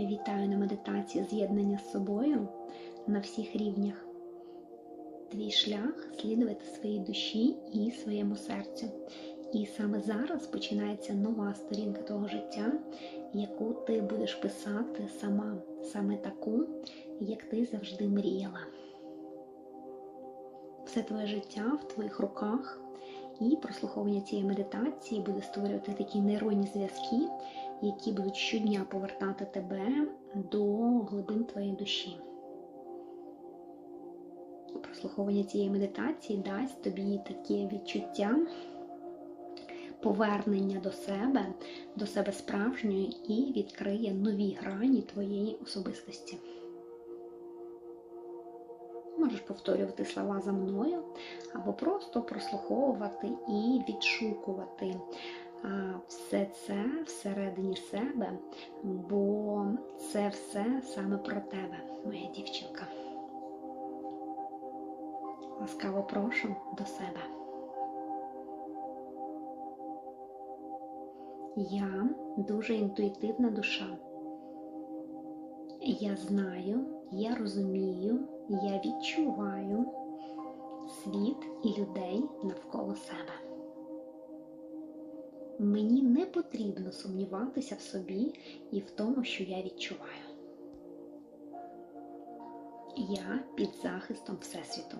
Вітаю на медитації з'єднання з собою на всіх рівнях. Твій шлях слідувати своїй душі і своєму серцю. І саме зараз починається нова сторінка того життя, яку ти будеш писати сама, саме таку, як ти завжди мріяла. Все твоє життя в твоїх руках, і прослуховування цієї медитації буде створювати такі нейронні зв'язки, які будуть щодня повертати тебе до глибин твоєї душі. Прослуховування цієї медитації дасть тобі таке відчуття повернення до себе, до себе справжньої і відкриє нові грані твоєї особистості. Можеш повторювати слова за мною, або просто прослуховувати і відшукувати все це всередині себе, бо це все саме про тебе, моя дівчинка. Ласкаво прошу до себе. Я дуже інтуїтивна душа. Я знаю, я розумію, я відчуваю світ і людей навколо себе. Мені не потрібно сумніватися в собі і в тому, що я відчуваю. Я під захистом Всесвіту.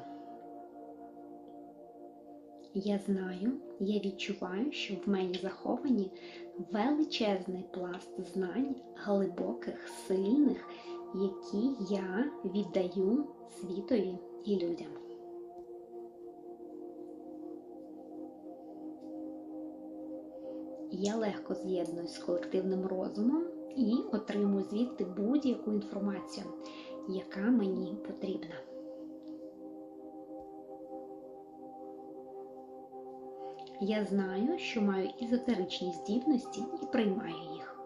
Я знаю, я відчуваю, що в мені заховані величезний пласт знань, глибоких, сильних, які я віддаю світові і людям. Я легко з'єднуюсь з колективним розумом і отримую звідти будь-яку інформацію, яка мені потрібна. Я знаю, що маю ізотеричні здібності і приймаю їх.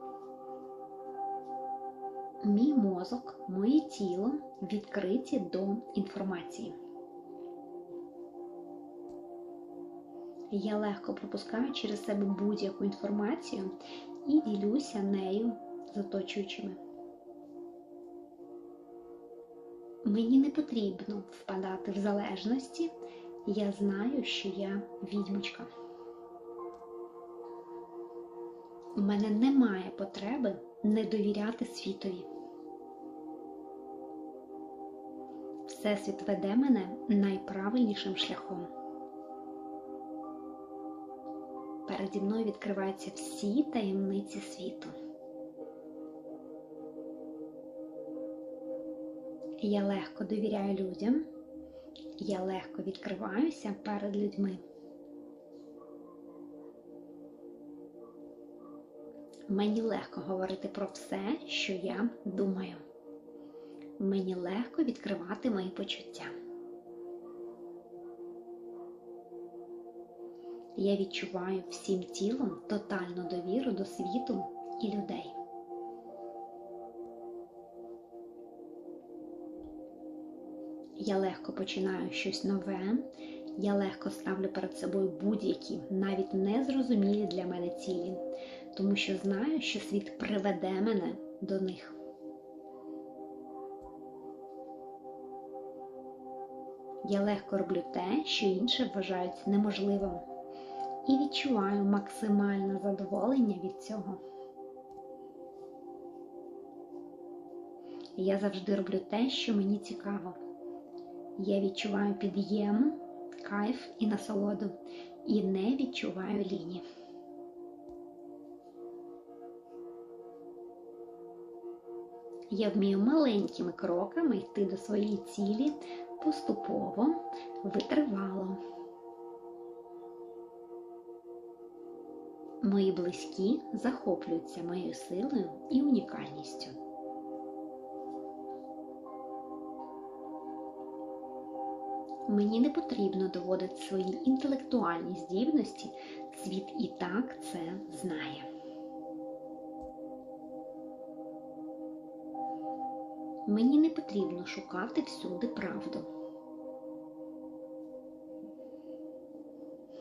Мій мозок, моє тіло відкриті до інформації. Я легко пропускаю через себе будь-яку інформацію і ділюся нею з оточуючими. Мені не потрібно впадати в залежності. Я знаю, що я відьмочка. У мене немає потреби не довіряти світові. Всесвіт веде мене найправильнішим шляхом. Переді мною відкриваються всі таємниці світу. Я легко довіряю людям, я легко відкриваюся перед людьми. Мені легко говорити про все, що я думаю. Мені легко відкривати мої почуття. Я відчуваю всім тілом тотальну довіру до світу і людей. Я легко починаю щось нове, я легко ставлю перед собою будь-які, навіть незрозумілі для мене цілі, тому що знаю, що світ приведе мене до них. Я легко роблю те, що інші вважають неможливим, і відчуваю максимальне задоволення від цього. Я завжди роблю те, що мені цікаво. Я відчуваю під'єм, кайф і насолоду, і не відчуваю ліні. Я вмію маленькими кроками йти до своєї цілі поступово, витривало. Мої близькі захоплюються моєю силою і унікальністю. Мені не потрібно доводити свої інтелектуальні здібності, світ і так це знає. Мені не потрібно шукати всюди правду.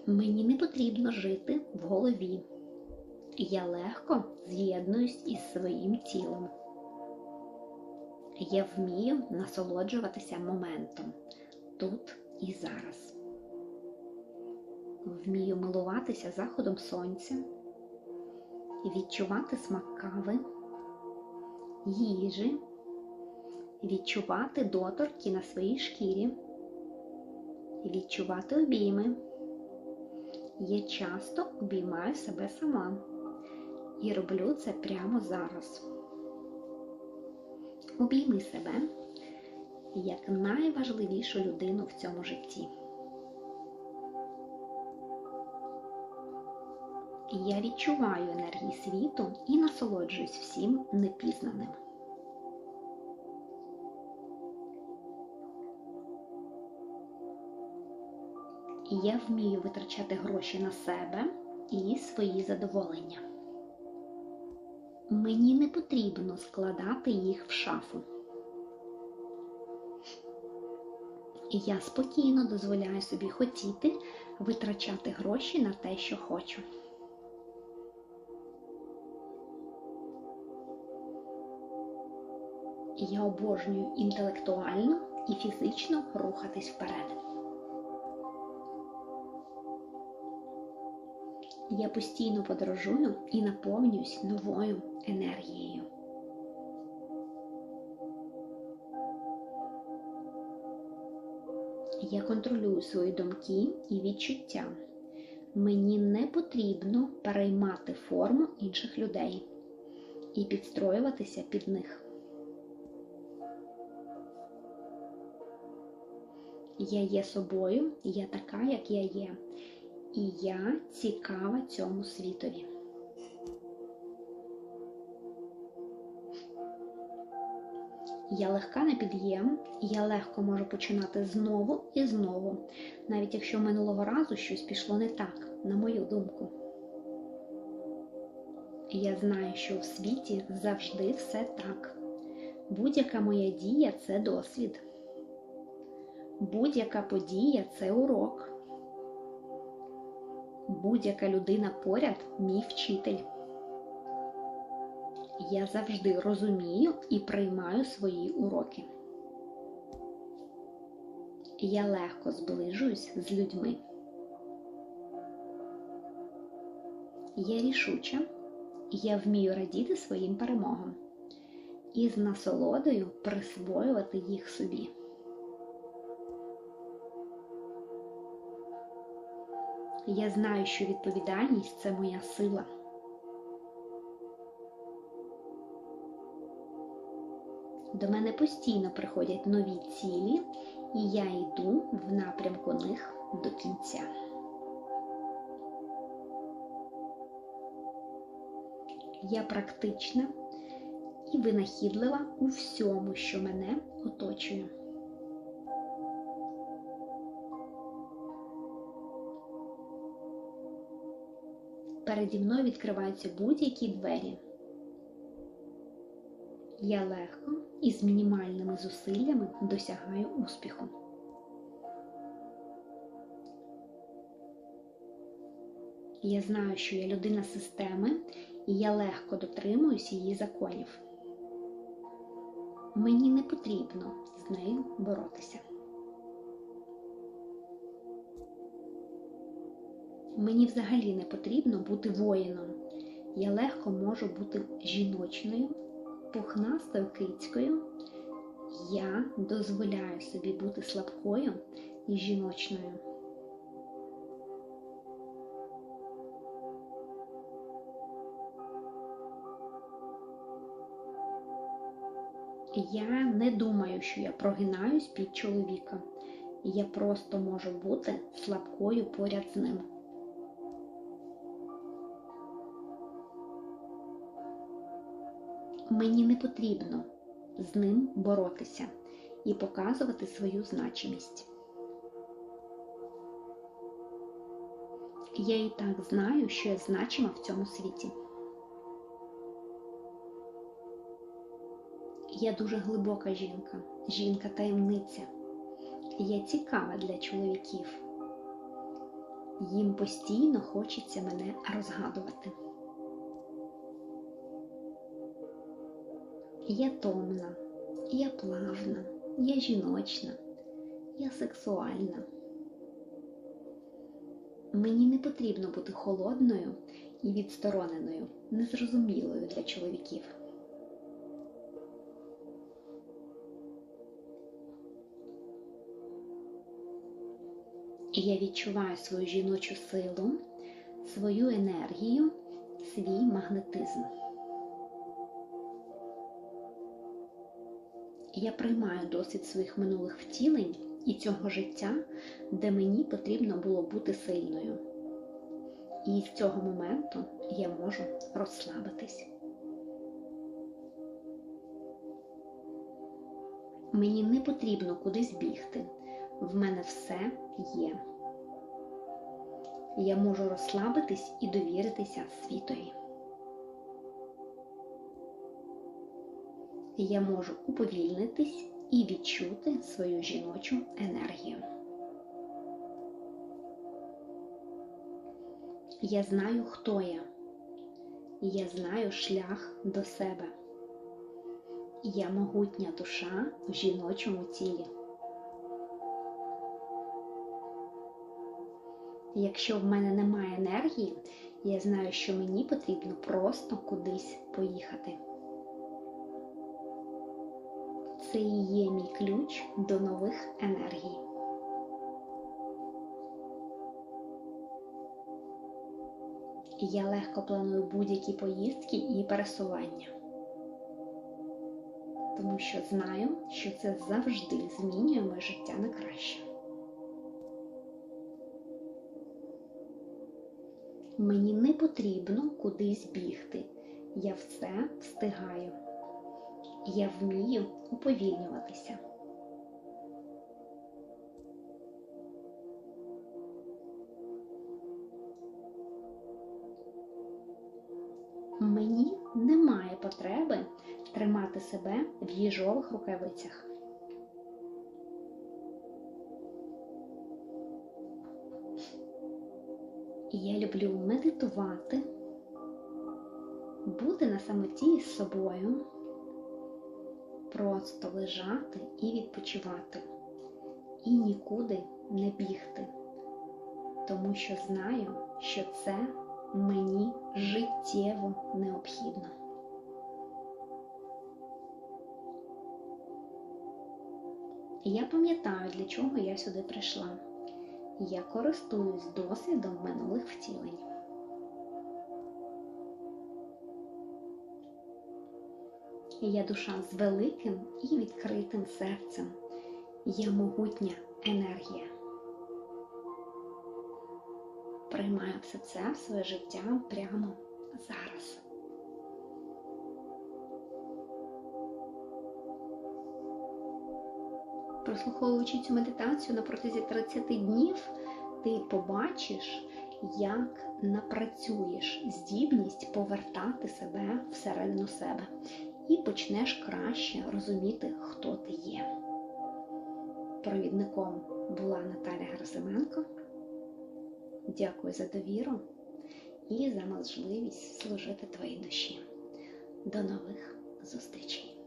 Мені не потрібно жити в голові. Я легко з'єднуюсь із своїм тілом. Я вмію насолоджуватися моментом тут і зараз. Вмію милуватися заходом сонця, відчувати смак кави, їжі, відчувати доторки на своїй шкірі, відчувати обійми. Я часто обіймаю себе сама і роблю це прямо зараз. Обійми себе як найважливішу людину в цьому житті. Я відчуваю енергії світу і насолоджуюсь всім непізнаним. Я вмію витрачати гроші на себе і свої задоволення. Мені не потрібно складати їх в шафу. Я спокійно дозволяю собі хотіти витрачати гроші на те, що хочу. Я обожнюю інтелектуально і фізично рухатись вперед. Я постійно подорожую і наповнююсь новою енергією. Я контролюю свої думки і відчуття. Мені не потрібно переймати форму інших людей і підстроюватися під них. Я є собою, я така, як я є, і я цікава цьому світові. Я легка на під'єм, я легко можу починати знову і знову, навіть якщо минулого разу щось пішло не так, на мою думку. Я знаю, що в світі завжди все так. Будь-яка моя дія це досвід. Будь-яка подія це урок. Будь-яка людина поряд мій вчитель. Я завжди розумію і приймаю свої уроки. Я легко зближуюсь з людьми. Я рішуча, я вмію радіти своїм перемогам і з насолодою присвоювати їх собі. Я знаю, що відповідальність це моя сила. До мене постійно приходять нові цілі, і я йду в напрямку них до кінця. Я практична і винахідлива у всьому, що мене оточує. Переді мною відкриваються будь-які двері. Я легко і з мінімальними зусиллями досягаю успіху. Я знаю, що я людина системи, і я легко дотримуюсь її законів. Мені не потрібно з нею боротися. Мені взагалі не потрібно бути воїном. Я легко можу бути жіночною, пухнастою кицькою. Я дозволяю собі бути слабкою і жіночною. Я не думаю, що я прогинаюсь під чоловіка. Я просто можу бути слабкою поряд з ним. Мені не потрібно з ним боротися і показувати свою значимість. Я і так знаю, що я значима в цьому світі. Я дуже глибока жінка, жінка-таємниця. Я цікава для чоловіків. Їм постійно хочеться мене розгадувати. Я томна, Я плавна, я жіночна, я сексуальна. Мені не потрібно бути холодною і відстороненою, незрозумілою для чоловіків. Я відчуваю свою жіночу силу, свою енергію, свій магнетизм. Я приймаю досвід своїх минулих втілень і цього життя, де мені потрібно було бути сильною. І з цього моменту я можу розслабитись. Мені не потрібно кудись бігти. В мене все є. Я можу розслабитись і довіритися світові. Я можу уповільнитись і відчути свою жіночу енергію. Я знаю, хто я. Я знаю шлях до себе. Я могутня душа в жіночому тілі. Якщо в мене немає енергії, я знаю, що мені потрібно просто кудись поїхати. Це і є мій ключ до нових енергій. Я легко планую будь-які поїздки і пересування, тому що знаю, що це завжди змінює моє життя на краще. Мені не потрібно кудись бігти. Я все встигаю. Я вмію уповільнюватися. Мені немає потреби тримати себе в їжових рукавицях. Я люблю медитувати, бути на самоті з собою, просто лежати і відпочивати, і нікуди не бігти, тому що знаю, що це мені життєво необхідно. Я пам'ятаю, для чого я сюди прийшла. Я користуюсь досвідом минулих втілень. Я душа з великим і відкритим серцем. Я могутня енергія. Приймаю все це в своє життя прямо зараз. Прослуховуючи цю медитацію на протязі 30 днів, ти побачиш, як напрацюєш здібність повертати себе всередину себе і почнеш краще розуміти, хто ти є. Провідником була Наталя Герасименко. Дякую за довіру і за можливість служити твоїй душі. До нових зустрічей!